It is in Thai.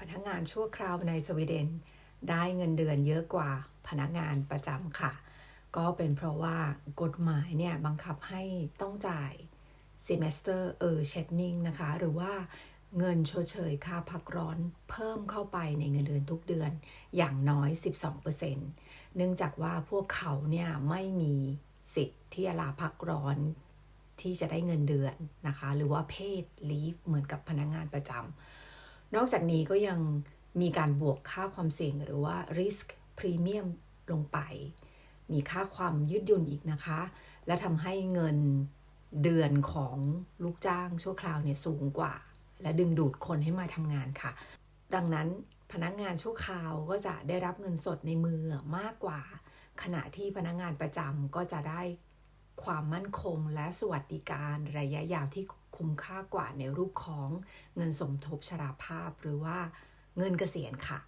พนักงานชั่วคราวในสวีเดน ได้เงินเดือนเยอะกว่าพนักงานประจำค่ะ ก็เป็นเพราะว่ากฎหมายเนี่ยบังคับให้ต้องจ่าย semester e r s h e t n i n g นะคะ หรือว่าเงินชดเชยค่าพักร้อนเพิ่มเข้าไปในเงินเดือนทุกเดือนอย่างน้อย 12%เนื่องจากว่าพวกเขาเนี่ยไม่มีสิทธิ์ที่จะลาพักร้อนที่จะได้เงินเดือนนะคะ หรือว่าเพศ leave เหมือนกับพนักงานประจำ นอกจากนี้ก็ยังมีการบวกค่าความเสี่ยงหรือว่า risk premium ลงไป มีค่าความยืดหยุ่นอีกนะคะ และทำให้เงินเดือนของลูกจ้างชั่วคราวเนี่ยสูงกว่า และดึงดูดคนให้มาทำงานค่ะ ดังนั้นพนักงานชั่วคราวก็จะได้รับเงินสดในมือมากกว่า ขณะที่พนักงานประจำก็จะได้ความมั่นคงและสวัสดิการระยะยาวที่ คุ้มค่ากว่าในรูปของเงินสมทบชราภาพ หรือว่าเงินเกษียณค่ะ